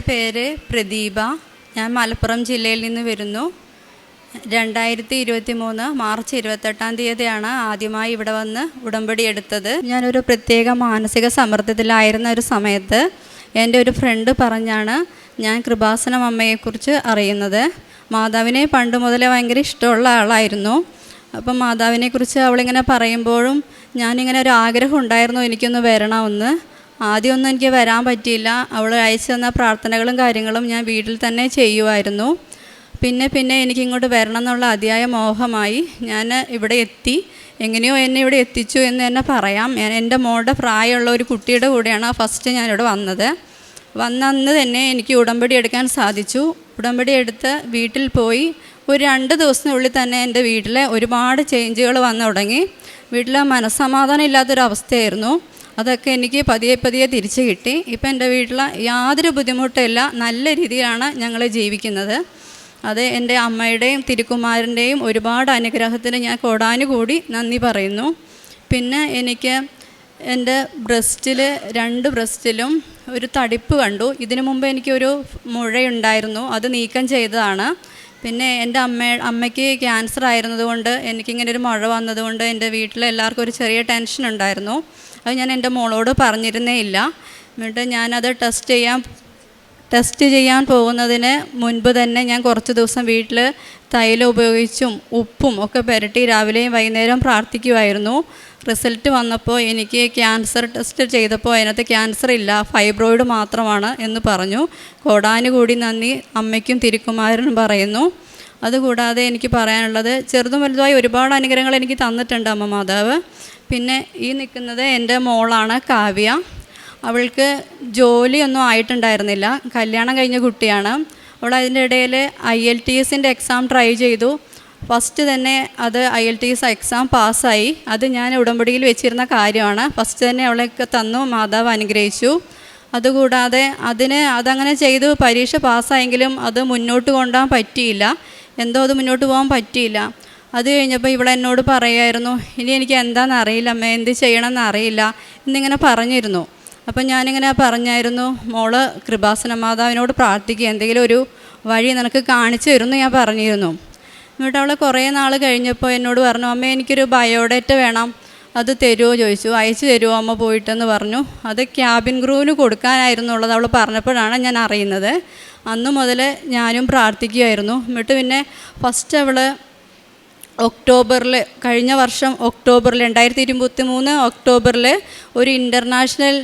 എന്റെ പേര് പ്രദീപ. ഞാൻ മലപ്പുറം ജില്ലയിൽ നിന്ന് വരുന്നു. രണ്ടായിരത്തി ഇരുപത്തി മൂന്ന് മാർച്ച് ഇരുപത്തെട്ടാം തീയതിയാണ് ആദ്യമായി ഇവിടെ വന്ന് ഉടമ്പടി എടുത്തത്. ഞാനൊരു പ്രത്യേക മാനസിക സമ്മർദ്ദത്തിലായിരുന്ന ഒരു സമയത്ത് എന്റെ ഒരു ഫ്രണ്ട് പറഞ്ഞാണ് ഞാൻ കൃപാസനം അമ്മയെക്കുറിച്ച് അറിയുന്നത്. മാതാവിനെ പണ്ട് മുതലേ ഭയങ്കര ഇഷ്ടമുള്ള ആളായിരുന്നു. അപ്പം മാതാവിനെക്കുറിച്ച് അവളിങ്ങനെ പറയുമ്പോഴും ഞാനിങ്ങനെ ഒരു ആഗ്രഹം ഉണ്ടായിരുന്നു എനിക്കൊന്ന് വരണമെന്ന്. ആദ്യമൊന്നും എനിക്ക് വരാൻ പറ്റിയില്ല. അവൾ അയച്ചു തന്ന പ്രാർത്ഥനകളും കാര്യങ്ങളും ഞാൻ വീട്ടിൽ തന്നെ ചെയ്യുമായിരുന്നു. പിന്നെ പിന്നെ എനിക്ക് ഇങ്ങോട്ട് വരണം എന്നുള്ള അതിയായ മോഹമായി ഞാൻ ഇവിടെ എത്തി. എങ്ങനെയോ എന്നെ ഇവിടെ എത്തിച്ചു എന്ന് തന്നെ പറയാം. എന്റെ മോളുടെ പ്രായമുള്ള ഒരു കുട്ടിയുടെ കൂടെയാണ് ഫസ്റ്റ് ഞാനിവിടെ വന്നത്. വന്ന അന്ന് തന്നെ എനിക്ക് ഉടമ്പടി എടുക്കാൻ സാധിച്ചു. ഉടമ്പടി എടുത്ത് വീട്ടിൽ പോയി ഒരു രണ്ട് ദിവസത്തിനുള്ളിൽ തന്നെ എന്റെ വീട്ടിലെ ഒരുപാട് ചേഞ്ചുകൾ വന്നു തുടങ്ങി. വീട്ടിൽ മനസ്സമാധാനം ഇല്ലാത്തൊരവസ്ഥയായിരുന്നു. അതൊക്കെ എനിക്ക് പതിയെ പതിയെ തിരിച്ചു കിട്ടി. ഇപ്പം എന്റെ വീട്ടിൽ യാതൊരു ബുദ്ധിമുട്ടില്ല നല്ല രീതിയിലാണ് ഞങ്ങൾ ജീവിക്കുന്നത്. അത് എന്റെ അമ്മയുടെയും തിരുക്കുമാരന്റെയും ഒരുപാട് അനുഗ്രഹത്തിന് ഞാൻ കോടാനുകൂടി നന്ദി പറയുന്നു. പിന്നെ എനിക്ക് എന്റെ ബ്രസ്റ്റിൽ രണ്ട് ബ്രസ്റ്റിലും ഒരു തടിപ്പ് കണ്ടു. ഇതിനു മുമ്പ് എനിക്കൊരു മുഴയുണ്ടായിരുന്നു. അത് നീക്കം ചെയ്തതാണ്. പിന്നെ എന്റെ അമ്മ അമ്മയ്ക്ക് ക്യാൻസർ ആയിരുന്നതുകൊണ്ട് എനിക്കിങ്ങനെ ഒരു മുഴ വന്നതുകൊണ്ട് എന്റെ വീട്ടിൽ എല്ലാവർക്കും ഒരു ചെറിയ ടെൻഷൻ ഉണ്ടായിരുന്നു. അത് ഞാൻ എന്റെ മോളോട് പറഞ്ഞിരുന്നേ ഇല്ല. എന്നിട്ട് ഞാനത് ടെസ്റ്റ് ചെയ്യാൻ ടെസ്റ്റ് ചെയ്യാൻ പോകുന്നതിന് മുൻപ് തന്നെ ഞാൻ കുറച്ച് ദിവസം വീട്ടിൽ തൈലം ഉപയോഗിച്ചും ഉപ്പും ഒക്കെ പുരട്ടി രാവിലെയും വൈകുന്നേരം പ്രാർത്ഥിക്കുമായിരുന്നു റിസൾട്ട് വന്നപ്പോൾ എനിക്ക് ക്യാൻസർ ടെസ്റ്റ് ചെയ്തപ്പോൾ അതിനകത്ത് ക്യാൻസർ ഇല്ല ഫൈബ്രോയിഡ് മാത്രമാണ് എന്ന് പറഞ്ഞു. കോടാനുകൂടി നന്ദി അമ്മയ്ക്കും തിരുക്കുമാരനും പറയുന്നു. അതുകൂടാതെ എനിക്ക് പറയാനുള്ളത് ചെറുതും വലുതുമായി ഒരുപാട് അനുഗ്രഹങ്ങൾ എനിക്ക് തന്നിട്ടുണ്ട് അമ്മ മാതാവ്. പിന്നെ ഈ നിൽക്കുന്നത് എന്റെ മോളാണ് കാവ്യ. അവൾക്ക് ജോലിയൊന്നും ആയിട്ടുണ്ടായിരുന്നില്ല. കല്യാണം കഴിഞ്ഞ കുട്ടിയാണ്. അവൾ അതിന്റെ ഇടയിൽ ഐ എൽ ടി എസിന്റെ എക്സാം ട്രൈ ചെയ്തു. ഫസ്റ്റ് തന്നെ അത് I L T S exam പാസ്സായി അത് ഞാൻ ഉടമ്പടിയിൽ വെച്ചിരുന്ന കാര്യമാണ്. ഫസ്റ്റ് തന്നെ അവളെയൊക്കെ തന്നു മാതാവ് അനുഗ്രഹിച്ചു. അതുകൂടാതെ അതിന് അതങ്ങനെ ചെയ്തു പരീക്ഷ പാസ്സായെങ്കിലും അത് മുന്നോട്ട് കൊണ്ടുപോകാൻ പറ്റിയില്ല. എന്തോ അത് മുന്നോട്ട് പോകാൻ പറ്റിയില്ല. അത് കഴിഞ്ഞപ്പോൾ ഇവിടെ എന്നോട് പറയായിരുന്നു ഇനി എനിക്ക് എന്താണെന്ന് അറിയില്ല അമ്മ എന്ത് ചെയ്യണമെന്ന് അറിയില്ല എന്നിങ്ങനെ പറഞ്ഞിരുന്നു. അപ്പം ഞാനിങ്ങനെ പറഞ്ഞായിരുന്നു മോൾ കൃപാസന മാതാവിനോട് പ്രാർത്ഥിക്കുക എന്തെങ്കിലും ഒരു വഴി നിനക്ക് കാണിച്ചു തരുന്നു ഞാൻ പറഞ്ഞിരുന്നു. എന്നിട്ട് അവൾ കുറേ നാൾ കഴിഞ്ഞപ്പോൾ എന്നോട് പറഞ്ഞു അമ്മ എനിക്കൊരു ബയോഡേറ്റ വേണം അത് തരുമോ ചോദിച്ചു. അയച്ചു തരുമോ അമ്മ പോയിട്ടെന്ന് പറഞ്ഞു. അത് ക്യാബിൻ ക്രൂവിന് കൊടുക്കാനായിരുന്നു ഉള്ളത് അവൾ പറഞ്ഞപ്പോഴാണ് ഞാൻ അറിയുന്നത്. അന്ന് മുതൽ ഞാനും പ്രാർത്ഥിക്കുമായിരുന്നു എന്നിട്ട് പിന്നെ ഫസ്റ്റ് അവൾ ഒക്ടോബറിൽ കഴിഞ്ഞ വർഷം ഒക്ടോബറിൽ രണ്ടായിരത്തി ഇരുപത്തി മൂന്ന് ഒക്ടോബറിൽ ഒരു ഇന്റർനാഷണൽ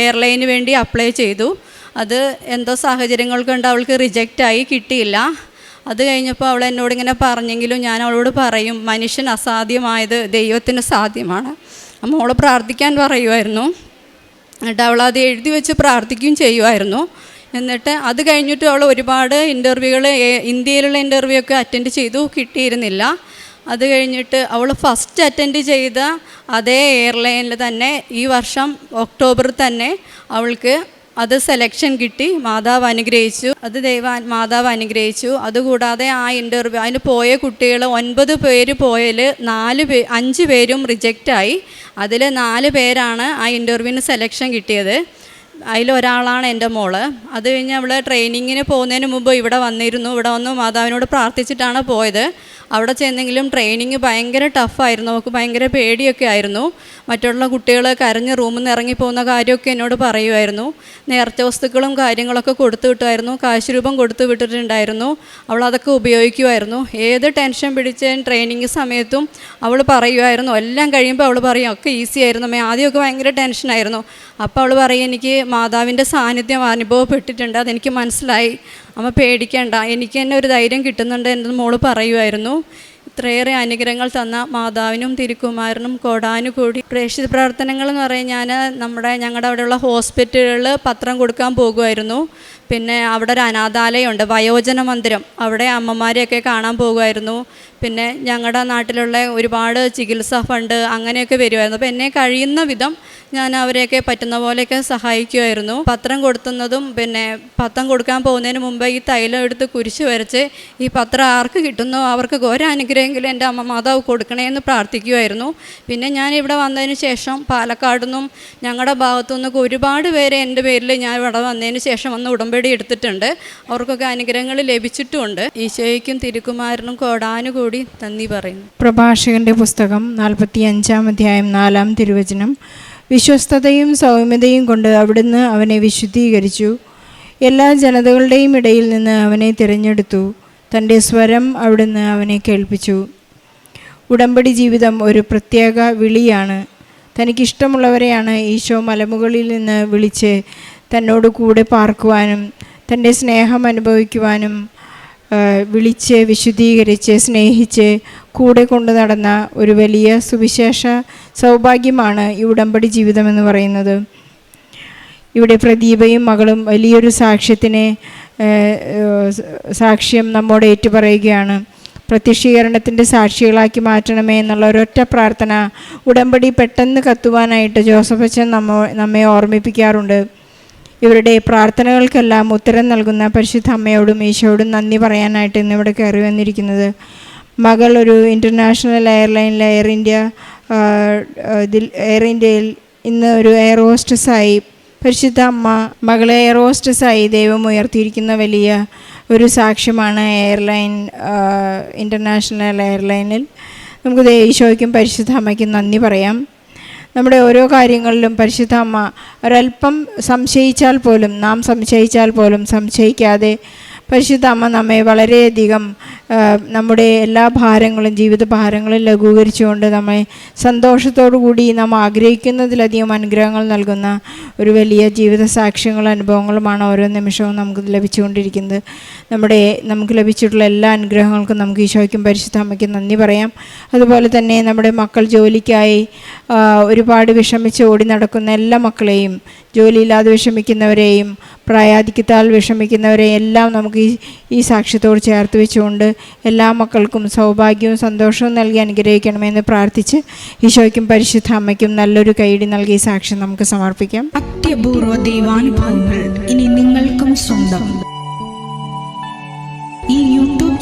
എയർലൈന് വേണ്ടി അപ്ലൈ ചെയ്തു. അത് എന്തോ സാഹചര്യങ്ങൾ കൊണ്ട് അവൾക്ക് റിജക്റ്റായി കിട്ടിയില്ല. അത് കഴിഞ്ഞപ്പോൾ അവൾ എന്നോട് ഇങ്ങനെ പറഞ്ഞെങ്കിലും ഞാൻ അവളോട് പറയും മനുഷ്യൻ അസാധ്യമായത് ദൈവത്തിന് സാധ്യമാണ്. മോൾ പ്രാർത്ഥിക്കാൻ പറയുമായിരുന്നു എന്നിട്ട് അവൾ അത് എഴുതി വെച്ച് പ്രാർത്ഥിക്കുകയും ചെയ്യുമായിരുന്നു എന്നിട്ട് അത് കഴിഞ്ഞിട്ട് അവൾ ഒരുപാട് ഇന്റർവ്യൂകൾ ഇന്ത്യയിലുള്ള ഇന്റർവ്യൂ ഒക്കെ അറ്റൻഡ് ചെയ്തു കിട്ടിയിരുന്നില്ല. അത് കഴിഞ്ഞിട്ട് അവൾ ഫസ്റ്റ് അറ്റൻഡ് ചെയ്ത അതേ എയർലൈനിൽ തന്നെ ഈ വർഷം ഒക്ടോബറിൽ തന്നെ അവൾക്ക് അത് സെലക്ഷൻ കിട്ടി. മാതാവ് അനുഗ്രഹിച്ചു. അത് ദൈവ മാതാവ് അനുഗ്രഹിച്ചു. അതുകൂടാതെ ആ ഇന്റർവ്യൂ അതിന് പോയ കുട്ടികൾ ഒൻപത് പേര് പോയതിൽ നാല് പേ അഞ്ച് പേരും റിജക്റ്റായി അതിൽ നാല് പേരാണ് ആ ഇന്റർവ്യൂവിന് സെലക്ഷൻ കിട്ടിയത്. അതിലൊരാളാണ് എന്റെ മോൾ. അത് കഴിഞ്ഞ് അവൾ ട്രെയിനിങ്ങിന് പോകുന്നതിന് മുമ്പ് ഇവിടെ വന്നിരുന്നു. ഇവിടെ വന്ന് മാതാവിനോട് പ്രാർത്ഥിച്ചിട്ടാണ് പോയത്. അവിടെ ചെന്നെങ്കിലും ട്രെയിനിങ് ഭയങ്കര ടഫായിരുന്നു അവൾക്ക് ഭയങ്കര പേടിയൊക്കെ ആയിരുന്നു. മറ്റുള്ള കുട്ടികൾ കരഞ്ഞ് റൂമിൽ നിന്ന് ഇറങ്ങിപ്പോകുന്ന കാര്യമൊക്കെ എന്നോട് പറയുമായിരുന്നു. നേർച്ച വസ്തുക്കളും കാര്യങ്ങളൊക്കെ കൊടുത്തു വിട്ടുമായിരുന്നു. കാശ് രൂപം കൊടുത്തു വിട്ടിട്ടുണ്ടായിരുന്നു. അവൾ അതൊക്കെ ഉപയോഗിക്കുമായിരുന്നു. ഏത് ടെൻഷൻ പിടിച്ച ട്രെയിനിങ് സമയത്തും അവൾ പറയുമായിരുന്നു. എല്ലാം കഴിയുമ്പോൾ അവൾ പറയും ഒക്കെ ഈസി ആയിരുന്നു. ആദ്യമൊക്കെ ഭയങ്കര ടെൻഷനായിരുന്നു അപ്പോൾ അവൾ പറയും എനിക്ക് മാതാവിന്റെ സാന്നിധ്യം അനുഭവപ്പെട്ടിട്ടുണ്ട്. അതെനിക്ക് മനസ്സിലായി. അമ്മ പേടിക്കേണ്ട. എനിക്ക് തന്നെ ഒരു ധൈര്യം കിട്ടുന്നുണ്ട് എന്ന് മോൾ പറയുമായിരുന്നു ഇത്രയേറെ അനുഗ്രഹങ്ങൾ തന്ന മാതാവിനും തിരുക്കുമാരനും കോടാനുകൂടി പ്രേക്ഷിത പ്രവർത്തനങ്ങൾ എന്ന് പറയാൻ ഞാൻ നമ്മുടെ ഞങ്ങളുടെ അവിടെയുള്ള ഹോസ്പിറ്റലുകളിൽ പത്രം കൊടുക്കാൻ പോകുമായിരുന്നു പിന്നെ അവിടെ ഒരു അനാഥാലയമുണ്ട് വയോജന മന്ദിരം. അവിടെ അമ്മമാരെയൊക്കെ കാണാൻ പോകുമായിരുന്നു. പിന്നെ ഞങ്ങളുടെ നാട്ടിലുള്ള ഒരുപാട് ചികിത്സാ ഫണ്ട് അങ്ങനെയൊക്കെ വരുമായിരുന്നു. അപ്പോൾ എന്നെ കഴിയുന്ന വിധം ഞാൻ അവരെയൊക്കെ പറ്റുന്ന പോലെയൊക്കെ സഹായിക്കുമായിരുന്നു. പത്രം കൊടുത്തുന്നതും പിന്നെ പത്രം കൊടുക്കാൻ പോകുന്നതിന് മുമ്പ് ഈ തൈലം എടുത്ത് കുരിശ് വരച്ച് ഈ പത്രം ആർക്ക് കിട്ടുന്നോ അവർക്ക് ഒരനുഗ്രഹമെങ്കിലും എന്റെ അമ്മ മാതാവ് കൊടുക്കണേ എന്ന് പ്രാർത്ഥിക്കുമായിരുന്നു. പിന്നെ ഞാൻ ഇവിടെ വന്നതിന് ശേഷം പാലക്കാട് നിന്നും ഞങ്ങളുടെ ഭാഗത്തു നിന്നൊക്കെ ഒരുപാട് പേര് എന്റെ പേരിൽ ഞാൻ ഇവിടെ വന്നതിന് ശേഷം വന്ന് ഉടമ്പടി എടുത്തിട്ടുണ്ട്. അവർക്കൊക്കെ അനുഗ്രഹങ്ങൾ ലഭിച്ചിട്ടുമുണ്ട്. ഈശോയ്ക്കും തിരുക്കുമാരനും കോടാനുകൂടി നന്ദി പറയുന്നു. പ്രഭാഷകന്റെ പുസ്തകം നാൽപ്പത്തി അഞ്ചാം അധ്യായം നാലാം തിരുവചനം. വിശ്വസ്തതയും സൗമ്യതയും കൊണ്ട് അവിടുന്ന് അവനെ വിശുദ്ധീകരിച്ചു. എല്ലാ ജനതകളുടെയും ഇടയിൽ നിന്ന് അവനെ തിരഞ്ഞെടുത്തു. തന്റെ സ്വരം അവിടുന്ന് അവനെ കേൾപ്പിച്ചു. ഉടമ്പടി ജീവിതം ഒരു പ്രത്യേക വിളിയാണ്. തനിക്കിഷ്ടമുള്ളവരെയാണ് ഈശോ മലമുകളിൽ നിന്ന് വിളിച്ച് തന്നോട് കൂടെ പാർക്കുവാനും തന്റെ സ്നേഹം അനുഭവിക്കുവാനും വിളിച്ച് വിശുദ്ധീകരിച്ച് സ്നേഹിച്ച് കൂടെ കൊണ്ടു നടന്ന ഒരു വലിയ സുവിശേഷ സൗഭാഗ്യമാണ് ഈ ഉടമ്പടി ജീവിതം എന്ന് പറയുന്നത്. ഇവിടെ പ്രദീപയും മകളും വലിയൊരു സാക്ഷ്യത്തിന് സാക്ഷ്യം നമ്മോട് ഏറ്റുപറയുകയാണ്. പ്രത്യക്ഷീകരണത്തിന്റെ സാക്ഷികളാക്കി മാറ്റണമേ എന്നുള്ള ഒരൊറ്റ പ്രാർത്ഥന ഉടമ്പടി പെട്ടെന്ന് കത്തുവാനായിട്ട് ജോസഫ് അച്ഛൻ നമ്മ നമ്മെ ഓർമ്മിപ്പിക്കാറുണ്ട്. ഇവരുടെ പ്രാർത്ഥനകൾക്കെല്ലാം ഉത്തരം നൽകുന്ന പരിശുദ്ധ അമ്മയോടും ഈശോയോടും നന്ദി പറയാനായിട്ട് ഇന്നിവിടെ കയറി വന്നിരിക്കുന്നത്. മകൾ ഒരു ഇന്റർനാഷണൽ എയർലൈനിൽ എയർ ഇന്ത്യ ഇതിൽ എയർ ഇന്ത്യയിൽ ഇന്ന് ഒരു എയർ ഹോസ്റ്റസായി പരിശുദ്ധ അമ്മ മകളെ എയർ ഹോസ്റ്റസായി ദൈവം ഉയർത്തിയിരിക്കുന്ന വലിയ ഒരു സാക്ഷ്യമാണ് എയർലൈൻ ഇന്റർനാഷണൽ എയർലൈനിൽ നമുക്ക് ഈശോയ്ക്കും പരിശുദ്ധ അമ്മയ്ക്കും നന്ദി പറയാം. നമ്മുടെ ഓരോ കാര്യങ്ങളിലും പരിശുദ്ധ അമ്മ ഒരല്പം സംശയിച്ചാൽ പോലും നാം സംശയിച്ചാൽ പോലും സംശയിക്കാതെ പരിശുദ്ധ അമ്മ നമ്മെ വളരെയധികം നമ്മുടെ എല്ലാ ഭാരങ്ങളും ജീവിത ഭാരങ്ങളും ലഘൂകരിച്ചുകൊണ്ട് നമ്മെ സന്തോഷത്തോടു കൂടി നാം ആഗ്രഹിക്കുന്നതിലധികം അനുഗ്രഹങ്ങൾ നൽകുന്ന ഒരു വലിയ ജീവിത സാക്ഷ്യങ്ങളും അനുഭവങ്ങളുമാണ് ഓരോ നിമിഷവും നമുക്ക് ലഭിച്ചുകൊണ്ടിരിക്കുന്നത്. നമ്മുടെ നമുക്ക് ലഭിച്ചിട്ടുള്ള എല്ലാ അനുഗ്രഹങ്ങൾക്കും നമുക്ക് ഈശോയ്ക്കും പരിശുദ്ധ അമ്മയ്ക്കും നന്ദി പറയാം. അതുപോലെ തന്നെ നമ്മുടെ മക്കൾ ജോലിക്കായി ഒരുപാട് വിഷമിച്ച് ഓടി നടക്കുന്ന എല്ലാ മക്കളെയും ജോലിയില്ലാതെ വിഷമിക്കുന്നവരെയും പ്രായാധിക്യത്താൽ വിഷമിക്കുന്നവരെയും എല്ലാം നമുക്ക് ഈ ഈ സാക്ഷ്യത്തോട് ചേർത്ത് വെച്ചുകൊണ്ട് എല്ലാ മക്കൾക്കും സൗഭാഗ്യവും സന്തോഷവും നൽകി അനുഗ്രഹിക്കണമെന്ന് പ്രാർത്ഥിച്ച് ഈശോയ്ക്കും പരിശുദ്ധ അമ്മയ്ക്കും നല്ലൊരു കൈയടി നൽകി സാക്ഷ്യം നമുക്ക് സമർപ്പിക്കാം. അത്യപൂർവ ദൈവാനുഭവങ്ങൾ ഇനി നിങ്ങൾക്കും സ്വന്തം. ഈ